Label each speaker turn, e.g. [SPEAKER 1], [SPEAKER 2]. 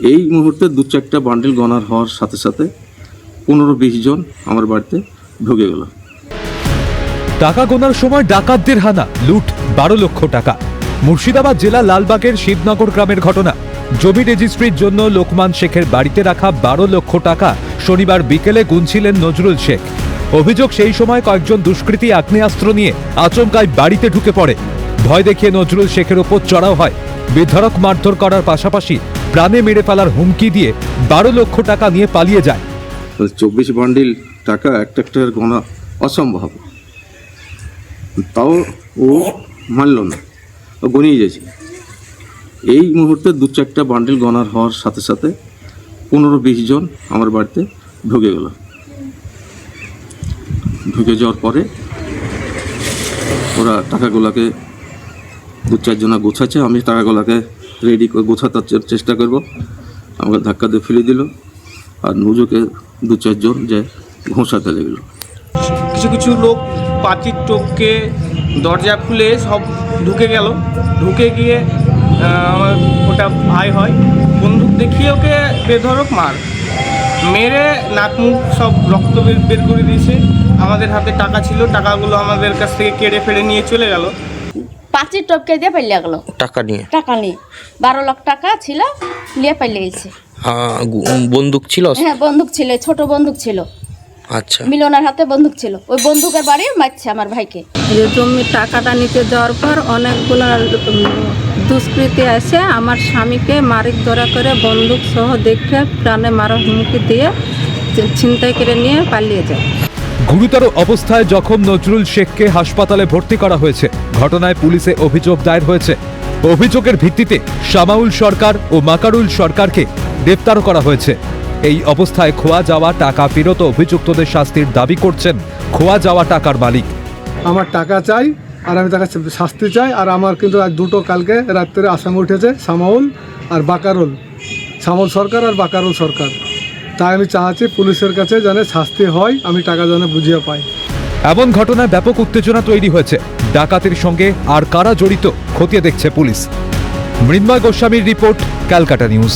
[SPEAKER 1] এই মুহূর্তে দু চারটা বান্ডিল গনার হওয়ার সাথে সাথে পনেরো বিশ জন আমার বাড়িতে ঢুকে গেল।
[SPEAKER 2] টাকা গোনার সময় ডাকাতদের হানা, লুট বারো লক্ষ টাকা। মুর্শিদাবাদ জেলা লালবাগের শিবনগর গ্রামের ঘটনা। জমি রেজিস্ট্রির জন্য লোকমান শেখের বাড়িতে রাখা বারো লক্ষ টাকা শনিবার বিকেলে গুনছিলেন নজরুল শেখ। অভিযোগ সেই সময় কয়েকজন দুষ্কৃতী আগ্নেয়াস্ত্র নিয়ে আচমকায় বাড়িতে ঢুকে পড়ে। ভয় দেখিয়ে নজরুল শেখের ওপর চড়াও হয়। বিধারক মারধর করার পাশাপাশি প্রাণে মেরে ফেলার হুমকি দিয়ে বারো লক্ষ টাকা নিয়ে পালিয়ে যায়।
[SPEAKER 1] চব্বিশ বান্ডিল টাকা একটা একটা গণা অসম্ভব। তাও ও মানল না, ও গনিয়ে গেছে এই মুহূর্তে দু চারটা বান্ডিল গনার হওয়ার সাথে সাথে পনেরো বিশ জন আমার বাড়িতে ঢুকে গেল। ঢুকে যাওয়ার পরে ওরা টাকাগুলোকে দু চারজনা গোছাচ্ছে, আমি টাকাগুলোকে রেডি করে গোছাতে চেষ্টা করব। আমাকে ধাক্কা দিয়ে ফেলে দিল আর নুজোকে দু চারজন যে ঘোষাতে লাগল।
[SPEAKER 3] কিছু কিছু লোক পাঁচির টপকে দরজা খুলে সব ঢুকে গেল। ঢুকে গিয়ে আমার ওটা ভাই হয়। বন্দুক দেখিয়ে ওকে বেধরক মার। মেরে নাক মুখ সব রক্ত বের করে দিয়েছে। আমাদের হাতে টাকা ছিল। টাকাগুলো আমাদের কাছ থেকে কেড়ে ফেড়ে নিয়ে চলে গেল।
[SPEAKER 4] পাঁচের টপকে দিয়ে পাইলে গেলো।
[SPEAKER 5] টাকা নিয়ে?
[SPEAKER 4] টাকা নিয়ে। বারো লাখ টাকা ছিল নিয়ে পাইলে গেছে।
[SPEAKER 5] বন্দুক ছিল?
[SPEAKER 4] হ্যাঁ বন্দুক ছিল ছোট বন্দুক ছিল।
[SPEAKER 5] আচ্ছা।
[SPEAKER 4] মিলনের হাতে বন্দুক ছিল। ওই বন্দুকের বাড়ি মারছে আমার ভাইকে।
[SPEAKER 6] যে জমির টাকাটা নিতে যাওয়ার পর অনেকগুলো দুষ্কৃতী এসে আমার স্বামীকে মারিক ধরা করে বন্দুক সহ দেখে প্রাণে মারার হুমকি দিয়ে ছিনতাই করে নিয়ে পালিয়ে যায়।
[SPEAKER 2] গুরুতর অবস্থায় জখম নজরুল শেখকে হাসপাতালে ভর্তি করা হয়েছে। ঘটনায় পুলিশে অভিযোগ দায়ের হয়েছে। অভিযোগের ভিত্তিতে শামাউল সরকার ও মাকারুল সরকারকে গ্রেপ্তার করা হয়েছে। এই অবস্থায় খোয়া যাওয়া টাকা ফেরত অভিযুক্তদের শাস্তির দাবি করছেন খোয়া যাওয়া টাকার মালিক।
[SPEAKER 7] আমার টাকা চাই আর আমি তাকে শাস্তি চাই আর আমার কিন্তু দুটো কালকে রাত্রে আসামি উঠেছে সামাউল আর বাকারুল। সামাউল সরকার আর বাকারুল সরকার। তাই আমি চাচ্ছি পুলিশের কাছে যেন শাস্তি হয়, আমি টাকা যেন বুঝিয়ে পাই।
[SPEAKER 2] এমন ঘটনায় ব্যাপক উত্তেজনা তৈরি হয়েছে। ডাকাতির সঙ্গে আর কারা জড়িত, খতিয়ে দেখছে পুলিশ। মৃন্ময় গোস্বামীর রিপোর্ট, ক্যালকাটা নিউজ।